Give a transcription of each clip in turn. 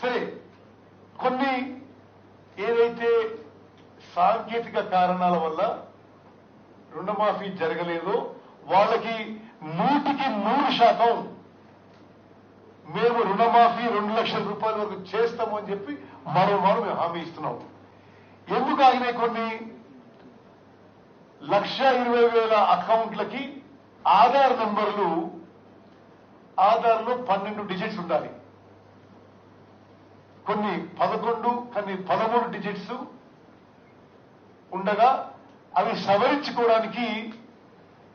సరే కొన్ని ఏదైతే సాంకేతిక కారణాల వల్ల రుణమాఫీ జరగలేదో వాళ్ళకి నూటికి నూరు శాతం మేము రుణమాఫీ రెండు లక్షల రూపాయల వరకు చేస్తాము అని చెప్పి మరోమారు మేము హామీ ఇస్తున్నాం ఎందుకు ఆగినాయి కొన్ని? లక్ష ఇరవై వేల అకౌంట్లకి ఆధార్ నంబర్లు ఆధార్లో పన్నెండు డిజిట్స్ ఉండాలి. కొన్ని పదకొండు కొన్ని పదమూడు డిజిట్స్ ఉండగా అవి సవరించుకోవడానికి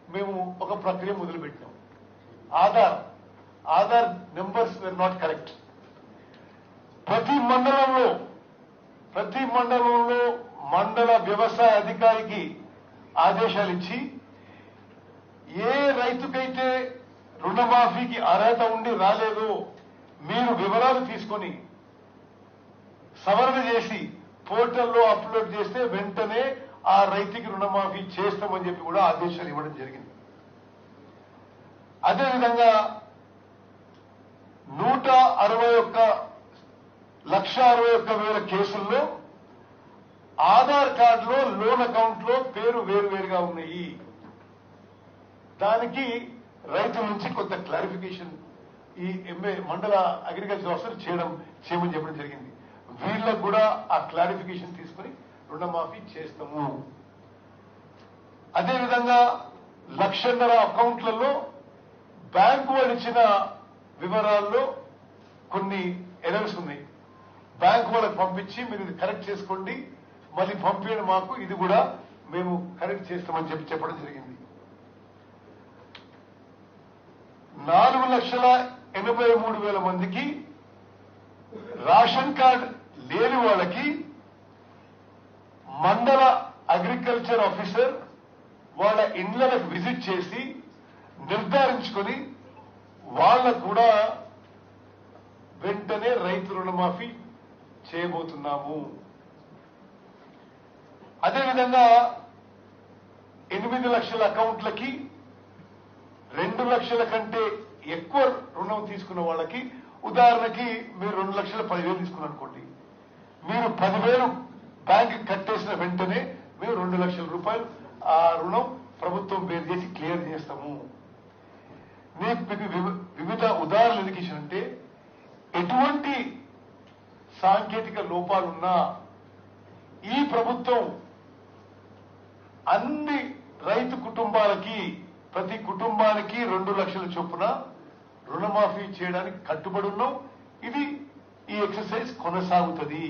మేము ఒక ప్రక్రియ మొదలుపెట్టాం. Aadhaar Aadhaar numbers were not correct ప్రతి మండలంలో ప్రతి మండలంలో మండల వ్యవసాయ అధికారికి ఆదేశాలు ఇచ్చి ఏ రైతుకైతే రుణమాఫీకి అర్హత ఉండి రాలేదో మీరు వివరాలు తీసుకొని సవరణ చేసి పోర్టల్లో అప్లోడ్ చేస్తే వెంటనే ఆ రైతుకి రుణమాఫీ చేస్తామని చెప్పి కూడా ఆదేశాలు ఇవ్వడం జరిగింది. అదేవిధంగా నూట అరవై ఒక్క లక్ష అరవై ఒక్క వేల కేసుల్లో ఆధార్ కార్డులో లోన్ అకౌంట్లో పేరు వేరు వేరుగా ఉన్నాయి. దానికి రైతు నుంచి కొంత క్లారిఫికేషన్ ఈ ఎంఏ మండల అగ్రికల్చర్ ఆఫీసర్ చేయడం చేయమని చెప్పడం జరిగింది. వీళ్ళకు కూడా ఆ క్లారిఫికేషన్ తీసుకుని రుణమాఫీ చేస్తాము. అదేవిధంగా లక్షన్నర అకౌంట్లలో బ్యాంకు వాళ్ళు ఇచ్చిన వివరాల్లో కొన్ని ఎరర్స్ ఉన్నాయి. బ్యాంకు వాళ్ళకి పంపించి మీరు ఇది కరెక్ట్ చేసుకోండి మళ్ళీ పంపించండి మాకు ఇది కూడా మేము కరెక్ట్ చేస్తామని చెప్పి చెప్పడం జరిగింది. నాలుగు లక్షల ఎనభై మూడు వేల మందికి రేషన్ కార్డ్ లేని వాళ్ళకి? మండల అగ్రికల్చర్ ఆఫీసర్ వాళ్ళ ఇండ్లను విజిట్ చేసి నిర్ధారించుకొని వాళ్ళకు కూడా వెంటనే రైతు రుణమాఫీ చేయబోతున్నాము. అదేవిధంగా ఎనిమిది లక్షల అకౌంట్లకి రెండు లక్షల కంటే ఎక్కువ రుణం తీసుకున్న వాళ్ళకి ఉదాహరణకి మీరు రెండు లక్షల పదివేలు తీసుకున్నారు అనుకోండి మీరు పదివేలు బ్యాంక్ కట్టేసిన వెంటనే మేము రెండు లక్షల రూపాయలు ఆ రుణం ప్రభుత్వం పేరు చేసి క్లియర్ చేస్తాము. మీకు వివిధ ఉదాహరణలు ఎందుకు ఇచ్చానంటే ఎటువంటి సాంకేతిక లోపాలున్నా ఈ ప్రభుత్వం అన్ని రైతు కుటుంబాలకి ప్రతి కుటుంబానికి రెండు లక్షల చొప్పున రుణమాఫీ చేయడానికి కట్టుబడి ఉన్నాం. ఇది ఈ ఎక్సర్సైజ్ కొనసాగుతుంది.